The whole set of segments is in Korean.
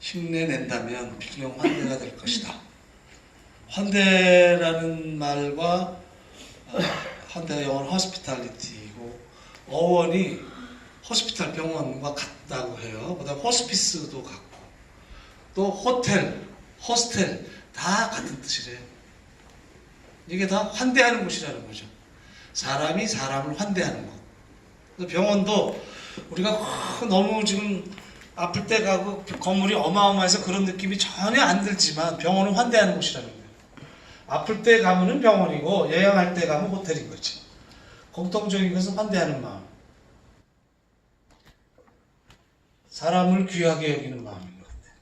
힘내낸다면 필경 환대가 될 것이다. 환대라는 말과 어, 환대가 영어는 호스피탈리티이고 어원이 호스피탈 병원과 같다고 해요. 그다음 호스피스도 같고 또 호텔, 호스텔 다 같은 뜻이래요. 이게 다 환대하는 곳이라는 거죠. 사람이 사람을 환대하는 것. 병원도 우리가 너무 지금 아플 때 가고 건물이 어마어마해서 그런 느낌이 전혀 안 들지만 병원은 환대하는 곳이라는 거예요. 아플 때 가면은 병원이고 여행할 때 가면 호텔인 거지. 공통적인 것은 환대하는 마음. 사람을 귀하게 여기는 마음인 것 같아요.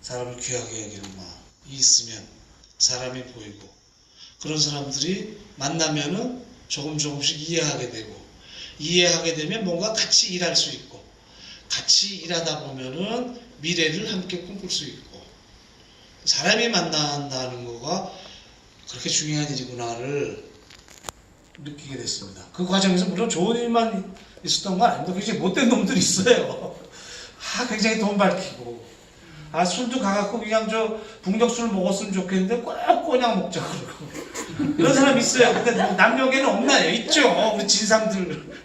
사람을 귀하게 여기는 마음이 있으면 사람이 보이고 그런 사람들이 만나면은 조금 조금씩 이해하게 되고 이해하게 되면 뭔가 같이 일할 수 있고 같이 일하다 보면은 미래를 함께 꿈꿀 수 있고 사람이 만난다는 거가 그렇게 중요한 일이구나를 느끼게 됐습니다. 그 과정에서 물론 좋은 일만 있었던 건 아닙니다. 굉장히 못된 놈들이 있어요. 아, 굉장히 돈 밝히고. 아, 술도 가갖고 그냥 저 북녘술 먹었으면 좋겠는데 꼭 꼬냑 먹자 그러고. 이런 사람 있어요. 근데 뭐 남녀계는 없나요? 있죠. 우리 진상들.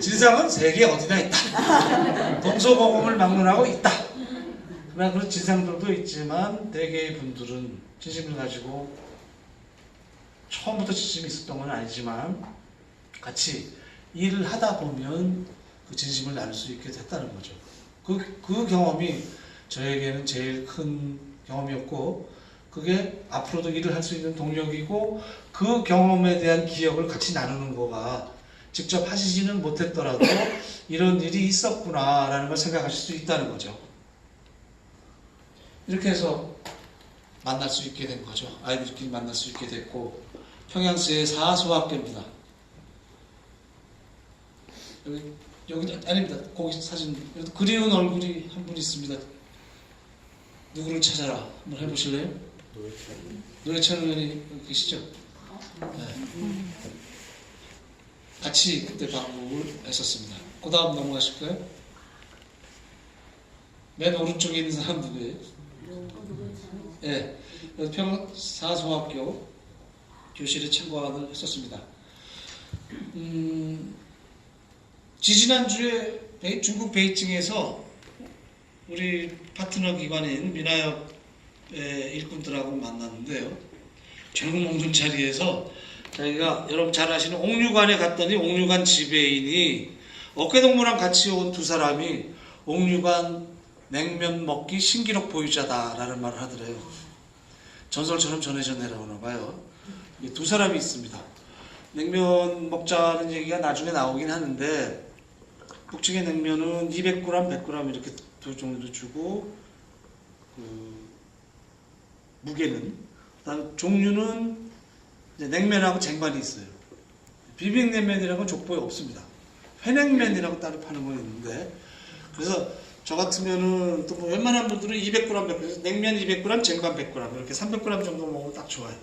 진상은 세계 어디나 있다. 동서고금을 막론하고 있다. 그러나 그런 진상들도 있지만 대개의 분들은 진심을 가지고 처음부터 진심이 있었던 건 아니지만 같이 일을 하다 보면 그 진심을 나눌 수 있게 됐다는 거죠. 그, 그 경험이 저에게는 제일 큰 경험이었고 그게 앞으로도 일을 할 수 있는 동력이고 그 경험에 대한 기억을 같이 나누는 거가 직접 하시지는 못했더라도 이런 일이 있었구나라는 걸 생각하실 수 있다는 거죠. 이렇게 해서 만날 수 있게 된 거죠. 아이들끼리 만날 수 있게 됐고 평양시의 사소학교입니다. 여기 여기 아닙니다. 거기 사진 그리운 얼굴이 한 분 있습니다. 누구를 찾아라 한번 해보실래요? 노회찬 의원이 계시죠? 네. 같이 그때 방문을 했었습니다. 그 다음 넘어가실까요? 맨 오른쪽에 있는 사람 누구예요? 예, 네. 평사소학교 교실에 참관을 했었습니다. 음, 지지난주에 중국 베이징에서 우리 파트너 기관인 민화협의 일꾼들하고 만났는데요. 전국 몽준 자리에서 저희가 여러분 잘 아시는 옥류관에 갔더니 옥류관 지배인이 어깨동무랑 같이 온 두 사람이 옥류관 냉면 먹기 신기록 보유자다라는 말을 하더래요. 전설처럼 전해져 내려오나 봐요. 이두 사람이 있습니다. 냉면 먹자는 얘기가 나중에 나오긴 하는데 북측의 냉면은 200g, 100g 이렇게 두 종류 주고 그 무게는 그다음 종류는 냉면하고 쟁반이 있어요. 비빔냉면이라는 건 족보에 없습니다. 회냉면이라고 따로 파는 건 있는데 그래서 저 같으면은 또 뭐 웬만한 분들은 200g, 100g, 냉면 200g, 쟁반 100g 이렇게 300g 정도 먹으면 딱 좋아요.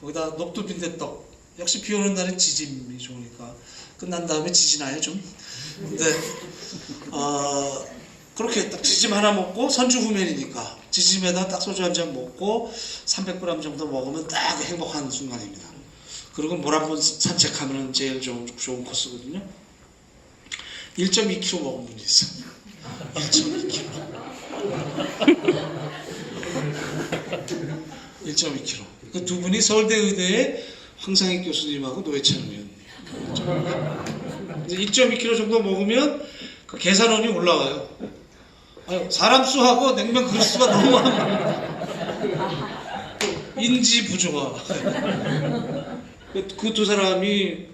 거기다 녹두 빈대떡 역시 비 오는 날은 지짐이 좋으니까 끝난 다음에 지지나요 좀 근데 어, 그렇게 딱 지짐 하나 먹고 선주 후면이니까 지짐에다 딱 소주 한 잔 먹고 300g 정도 먹으면 딱 행복한 순간입니다. 그리고 물 한 번 산책하면 제일 좋은, 좋은 코스거든요. 1.2kg 먹은 분이 있어요. 1.2kg 1.2kg 그 두 분이 서울대 의대의 황상익 교수님하고 노회찬 의원. 이제 1.2kg 정도 먹으면 그 계산원이 올라와요. 사람 수하고 냉면 그릇 수가 너무 많아. 인지 부조화. 그 두 사람이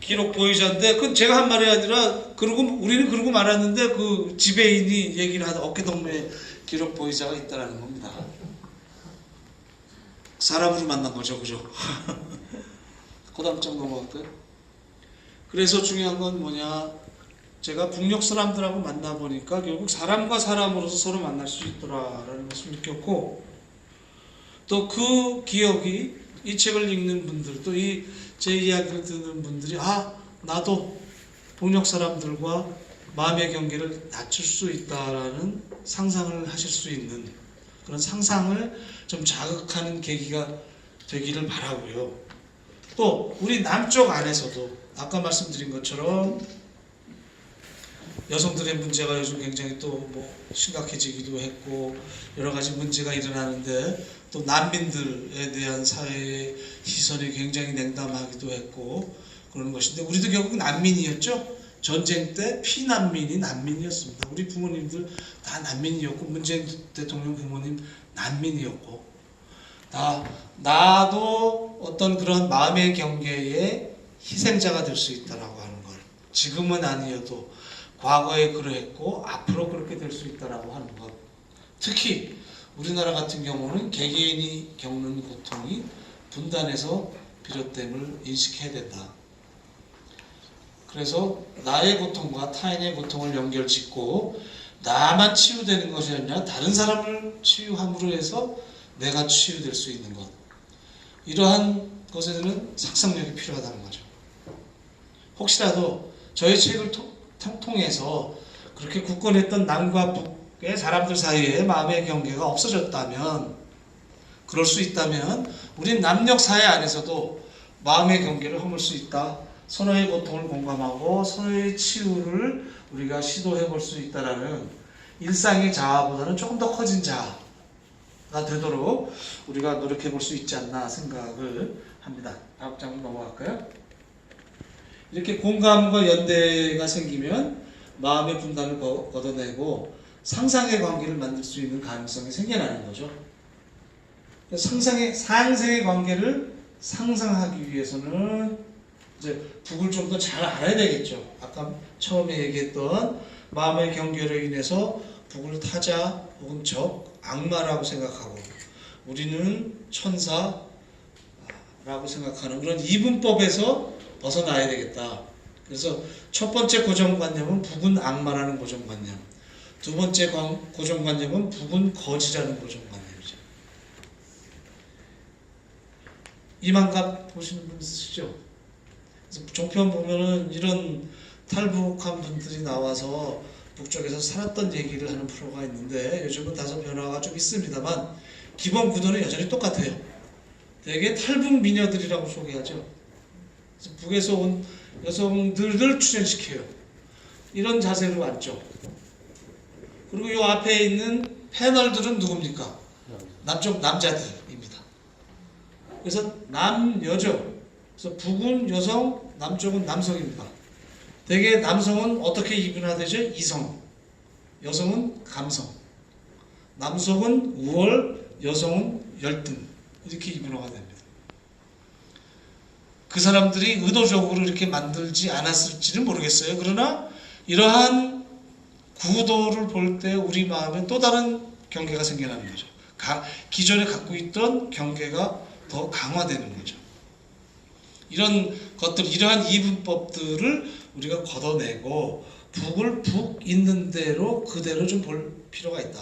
기록 보이자인데 그건 제가 한 말이 아니라 그러고 우리는 그러고 말았는데 그 지배인이 얘기를 하다 어깨동무에 기록 보이자가 있다라는 겁니다. 사람으로 만난 거죠, 그죠? 그 다음 장 넘어갈까요? 그래서 중요한 건 뭐냐? 제가 북녘 사람들하고 만나보니까 결국 사람과 사람으로서 서로 만날 수 있더라라는 것을 느꼈고 또 그 기억이 이 책을 읽는 분들 또 이 제 이야기를 듣는 분들이 아 나도 북녘 사람들과 마음의 경계를 낮출 수 있다라는 상상을 하실 수 있는 그런 상상을 좀 자극하는 계기가 되기를 바라고요. 또 우리 남쪽 안에서도 아까 말씀드린 것처럼 여성들의 문제가 요즘 굉장히 또 뭐 심각해지기도 했고 여러 가지 문제가 일어나는데 또 난민들에 대한 사회의 시선이 굉장히 냉담하기도 했고 그러는 것인데 우리도 결국 난민이었죠. 전쟁 때 피난민이 난민이었습니다. 우리 부모님들 다 난민이었고 문재인 대통령 부모님 난민이었고 나 나도 어떤 그런 마음의 경계에 희생자가 될 수 있다라고 하는 걸 지금은 아니어도 과거에 그러했고 앞으로 그렇게 될 수 있다라고 하는 것 특히 우리나라 같은 경우는 개개인이 겪는 고통이 분단에서 비롯됨을 인식해야 된다. 그래서 나의 고통과 타인의 고통을 연결짓고 나만 치유되는 것이 아니라 다른 사람을 치유함으로 해서 내가 치유될 수 있는 것. 이러한 것에는 상상력이 필요하다는 거죠. 혹시라도 저희 책을 통- 통- 통해서 그렇게 굳건했던 남과 북의 사람들 사이에 마음의 경계가 없어졌다면, 그럴 수 있다면, 우린 남녀 사회 안에서도 마음의 경계를 허물 수 있다. 서로의 고통을 공감하고 서로의 치유를 우리가 시도해 볼 수 있다라는 일상의 자아보다는 조금 더 커진 자아가 되도록 우리가 노력해 볼 수 있지 않나 생각을 합니다. 다음 장으로 넘어갈까요? 이렇게 공감과 연대가 생기면 마음의 분단을 거- 걷어내고 상상의 관계를 만들 수 있는 가능성이 생겨나는 거죠. 상상의 상생의 관계를 상상하기 위해서는 이제 북을 좀 더 잘 알아야 되겠죠. 아까 처음에 얘기했던 마음의 경계로 인해서 북을 타자 혹은 적, 악마라고 생각하고 우리는 천사라고 생각하는 그런 이분법에서 벗어나야 되겠다. 그래서 첫 번째 고정관념은 북은 악마라는 고정관념. 두 번째 관- 고정관념은 북은 거지라는 고정관념이죠. 이만갑 보시는 분 있으시죠? 그래서 종편 보면은 이런 탈북한 분들이 나와서 북쪽에서 살았던 얘기를 하는 프로가 있는데 요즘은 다소 변화가 좀 있습니다만 기본 구도는 여전히 똑같아요. 대개 탈북 미녀들이라고 소개하죠. 북에서 온 여성들을 출연시켜요. 이런 자세로 앉죠. 그리고 이 앞에 있는 패널들은 누굽니까? 남쪽 남자들입니다. 그래서 남 여죠. 그래서 북은 여성, 남쪽은 남성입니다. 대개 남성은 어떻게 이분화되죠? 이성. 여성은 감성. 남성은 우월, 여성은 열등. 이렇게 이분화가 됩니다. 그 사람들이 의도적으로 이렇게 만들지 않았을지는 모르겠어요. 그러나 이러한 구도를 볼 때 우리 마음에 또 다른 경계가 생겨나는 거죠. 가- 기존에 갖고 있던 경계가 더 강화되는 거죠. 이런 것들, 이러한 이분법들을 우리가 걷어내고 북을 북 있는 대로 그대로 좀 볼 필요가 있다.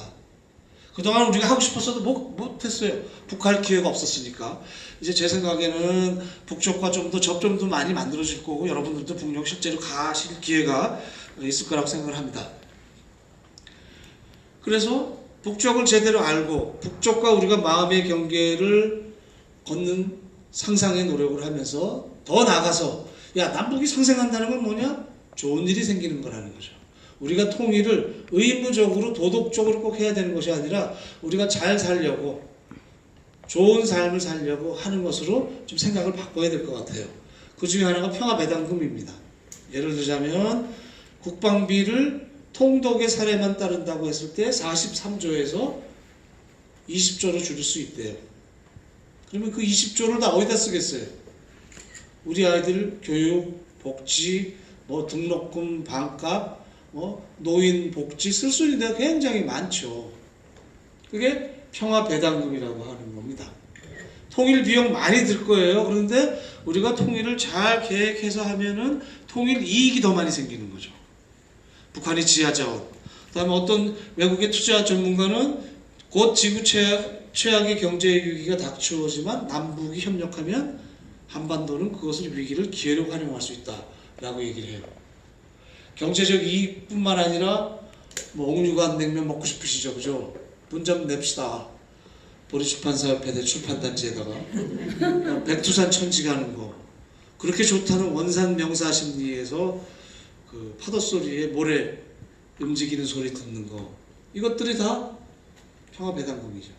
그동안 우리가 하고 싶었어도 못, 못했어요. 북할 기회가 없었으니까. 이제 제 생각에는 북쪽과 좀 더 접점도 많이 만들어질 거고 여러분들도 북녘 실제로 가실 기회가 있을 거라고 생각을 합니다. 그래서 북쪽을 제대로 알고 북쪽과 우리가 마음의 경계를 걷는 상상의 노력을 하면서 더 나가서 야 남북이 상생한다는 건 뭐냐? 좋은 일이 생기는 거라는 거죠. 우리가 통일을 의무적으로 도덕적으로 꼭 해야 되는 것이 아니라 우리가 잘 살려고 좋은 삶을 살려고 하는 것으로 좀 생각을 바꿔야 될 것 같아요. 그 중에 하나가 평화배당금입니다. 예를 들자면 국방비를 통독의 사례만 따른다고 했을 때 43조에서 20조로 줄일 수 있대요. 그러면 그 20조를 다 어디다 쓰겠어요? 우리 아이들 교육, 복지, 뭐 등록금, 반값, 뭐 노인 복지 쓸수 있는 데가 굉장히 많죠. 그게 평화 배당금이라고 하는 겁니다. 통일 비용 많이 들 거예요. 그런데 우리가 통일을 잘 계획해서 하면은 통일 이익이 더 많이 생기는 거죠. 북한이 지하자원. 그다음에 어떤 외국의 투자 전문가는 곧 지구 최악, 최악의 경제 위기가 닥쳐오지만 남북이 협력하면 한반도는 그것을 위기를 기회로 활용할 수 있다라고 얘기를 해요. 경제적 이익뿐만 아니라 뭐 옥류관 냉면 먹고 싶으시죠, 그죠? 문좀 냅시다. 보리출판사협회 출판단지에다가 백두산 천지 가는 거 그렇게 좋다는 원산 명사 심리에서 그 파도 소리에 모래 움직이는 소리 듣는 거 이것들이 다 평화배당금이죠.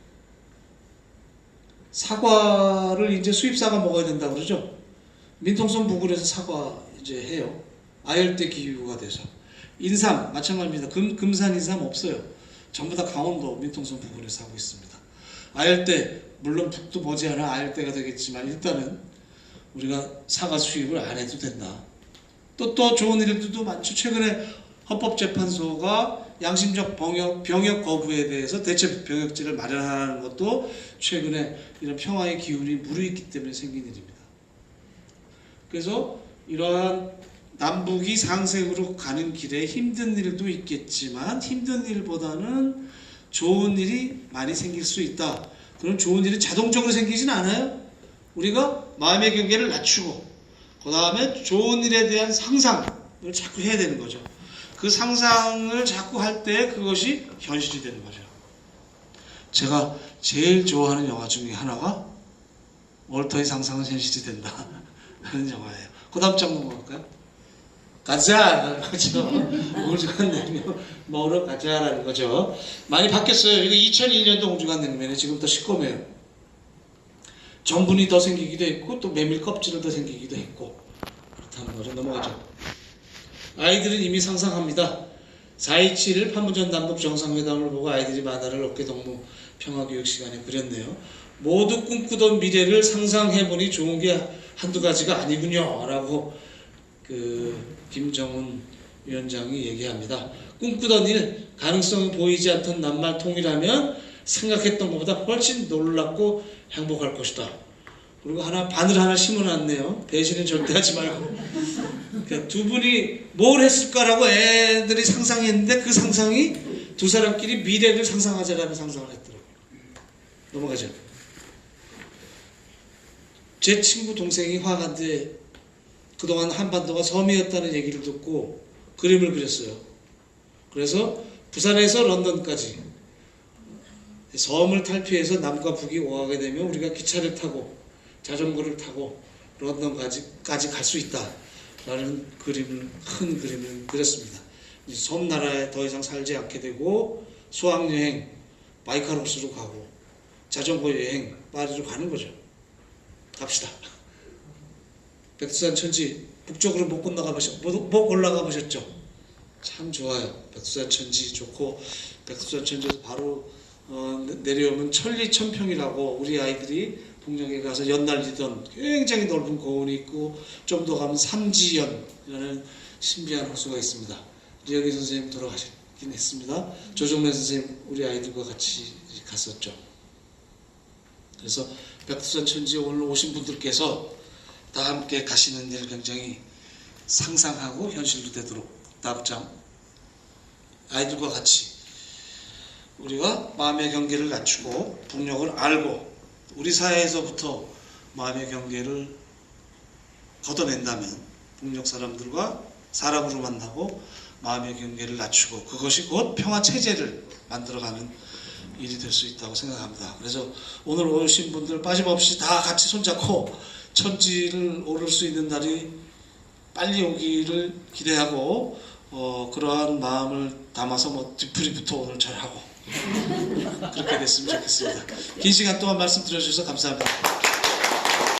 사과를 이제 수입사가 먹어야 된다 그러죠. 민통선 부근에서 사과 이제 해요. 아열대 기후가 돼서 인삼 마찬가지입니다. 금 금산 인삼 없어요. 전부 다 강원도 민통선 부근에서 하고 있습니다. 아열대 물론 북도 머지않아 아열대가 되겠지만 일단은 우리가 사과 수입을 안 해도 된다. 또 또 좋은 일들도 많죠. 최근에 헌법재판소가 양심적 병역, 병역 거부에 대해서 대체 병역제를 마련하는 것도 최근에 이런 평화의 기운이 무르익기 때문에 생긴 일입니다. 그래서 이러한 남북이 상생으로 가는 길에 힘든 일도 있겠지만 힘든 일보다는 좋은 일이 많이 생길 수 있다. 그런 좋은 일이 자동적으로 생기진 않아요. 우리가 마음의 경계를 낮추고 그 다음에 좋은 일에 대한 상상을 자꾸 해야 되는 거죠. 그 상상을 자꾸 할 때 그것이 현실이 되는 거죠. 제가 제일 좋아하는 영화 중에 하나가 월터의 상상은 현실이 된다 하는 영화예요. 그 다음 장 넘어갈까요? 가자라는 거죠. 옹주간 냉면 먹으러 가자라는 거죠. 많이 바뀌었어요. 이거 2001년도 옹주간 냉면에 지금 더 시꺼매요. 전분이 더 생기기도 했고 또 메밀 껍질을 더 생기기도 했고 그렇다는 거죠. 넘어가죠. 아이들은 이미 상상합니다. 4.27 판문점 남북 정상회담을 보고 아이들이 만화를 어깨 동무 평화교육 시간에 그렸네요. 모두 꿈꾸던 미래를 상상해보니 좋은 게 한두 가지가 아니군요. 라고 그 김정은 위원장이 얘기합니다. 꿈꾸던 일, 가능성이 보이지 않던 낱말 통일하면 생각했던 것보다 훨씬 놀랍고 행복할 것이다. 그리고 하나 바늘 하나 심어놨네요. 배신은 절대 하지 말고. 그러니까 두 분이 뭘 했을까라고 애들이 상상했는데 그 상상이 두 사람끼리 미래를 상상하자라는 상상을 했더라고요. 넘어가죠. 제 친구 동생이 화가인데 그동안 한반도가 섬이었다는 얘기를 듣고 그림을 그렸어요. 그래서 부산에서 런던까지 섬을 탈피해서 남과 북이 오가게 되면 우리가 기차를 타고 자전거를 타고 런던까지 갈 수 있다 라는 그림을 큰 그림을 그렸습니다. 섬 나라에 더 이상 살지 않게 되고 수학 여행 바이카로스로 가고 자전거 여행 파리로 가는 거죠. 갑시다. 백두산 천지 북쪽으로 못 건너가 보셨, 못, 못 올라가 보셨죠? 참 좋아요. 백두산 천지 좋고 백두산 천지에서 바로 어, 내- 내려오면 천리천평이라고 우리 아이들이 북녘에 가서 연날리던 굉장히 넓은 고원이 있고 좀 더 가면 삼지연이라는 신비한 호수가 있습니다. 리영희 선생님 돌아가셨긴 했습니다. 조정래 선생님 우리 아이들과 같이 갔었죠. 그래서 백두산 천지에 오늘 오신 분들께서 다 함께 가시는 일 굉장히 상상하고 현실로 되도록 다음 장 아이들과 같이 우리가 마음의 경계를 갖추고 북녘을 알고 우리 사회에서부터 마음의 경계를 걷어낸다면 북녘 사람들과 사람으로 만나고 마음의 경계를 낮추고 그것이 곧 평화 체제를 만들어가는 일이 될 수 있다고 생각합니다. 그래서 오늘 오신 분들 빠짐없이 다 같이 손잡고 천지를 오를 수 있는 날이 빨리 오기를 기대하고 어, 그러한 마음을 담아서 뭐 뒤풀이부터 오늘 잘 하고 그렇게 됐으면 좋겠습니다. 긴 시간 동안 말씀 들어주셔서 감사합니다.